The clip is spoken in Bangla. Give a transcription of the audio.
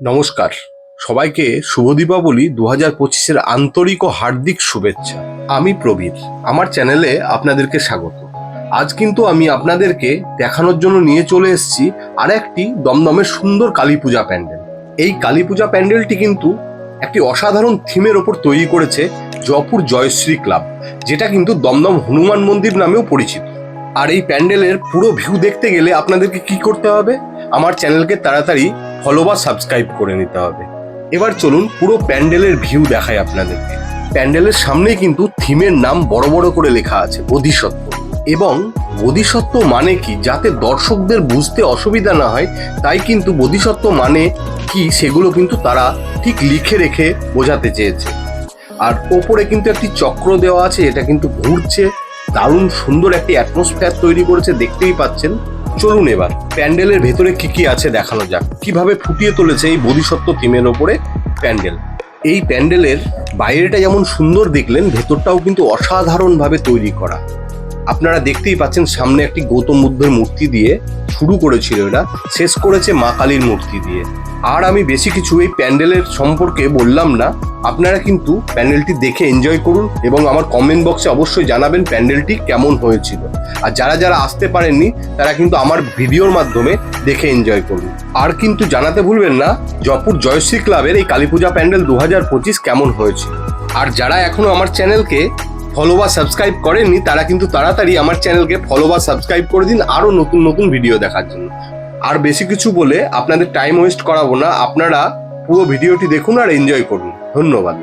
নমস্কার। সবাইকে শুভ দীপাবলি দু হাজার পঁচিশের আন্তরিক ও হার্দিক শুভেচ্ছা। আমি প্রবীর, আমার চ্যানেলে আপনাদেরকে স্বাগত। আজ কিন্তু আমি আপনাদেরকে দেখানোর জন্য নিয়ে চলে এসেছি আর একটি দমদমের সুন্দর কালী পূজা প্যান্ডেল। এই কালী পূজা প্যান্ডেলটি কিন্তু একটি অসাধারণ থিমের ওপর তৈরি করেছে জয়পুর জয়শ্রী ক্লাব, যেটা কিন্তু দমদম হনুমান মন্দির নামেও পরিচিত। আর এই প্যান্ডেলের পুরো ভিউ দেখতে গেলে আপনাদেরকে কি করতে হবে? আমার চ্যানেলকে তাড়াতাড়ি ফলো বা সাবস্ক্রাইব করে নিতে হবে। এবার চলুন পুরো প্যান্ডেলের ভিউ দেখায় আপনাদেরকে। প্যান্ডেলের সামনেই কিন্তু থিমের নাম বড় বড় করে লেখা আছে, বোধিসত্ত্ব। এবং বোধিসত্ত্ব মানে কি? যাতে দর্শকদের বুঝতে অসুবিধা না হয়, তাই কিন্তু বোধিসত্ত্ব মানে কি সেগুলো কিন্তু তারা ঠিক লিখে রেখে বোঝাতে চেয়েছে। আর ওপরে কিন্তু একটি চক্র দেওয়া আছে, এটা কিন্তু ঘুরছে। দারুণ সুন্দর একটি অ্যাটমসফিয়ার তৈরি করেছে, দেখতেই পাচ্ছেন। চলুন এবার, প্যান্ডেলের ভেতরে কি কি আছে দেখানো যাক। কীভাবে ফুটিয়ে তুলেছে এই বোধিসত্ত্ব থিমের ওপরে প্যান্ডেল। এই প্যান্ডেলের বাইরেটা যেমন সুন্দর দেখলেন, ভেতরটাও কিন্তু অসাধারণভাবে তৈরি করা। আপনারা দেখতেই পাচ্ছেন সামনে একটি গৌতম বুদ্ধের মূর্তি দিয়ে শুরু করেছিল এরা শেষ করেছে মা কালীর মূর্তি দিয়ে। আর আমি বেশি কিছু এই প্যান্ডেলের সম্পর্কে বললাম না, আপনারা কিন্তু প্যান্ডেলটি দেখে এনজয় করুন এবং আমার কমেন্ট বক্সে অবশ্যই জানাবেন প্যান্ডেলটি কেমন হয়েছিল। আর যারা যারা আসতে পারেননি, তারা কিন্তু আমার ভিডিওর মাধ্যমে দেখে এনজয় করুন। আর কিন্তু জানাতে ভুলবেন না, জয়পুর জয়শ্রী ক্লাবের এই কালী পূজা প্যান্ডেল দু হাজার পঁচিশ কেমন হয়েছিল আর যারা এখনও আমার চ্যানেলকে ফলো বা সাবস্ক্রাইব করেননি, তারা কিন্তু তাড়াতাড়ি আমার চ্যানেলকে ফলো বা সাবস্ক্রাইব করে দিন আরও নতুন নতুন ভিডিও দেখার জন্য। আর বেশি কিছু বলে আপনাদের টাইম ওয়েস্ট করাবো না, আপনারা পুরো ভিডিওটি দেখুন আর এনজয় করুন। ধন্যবাদ।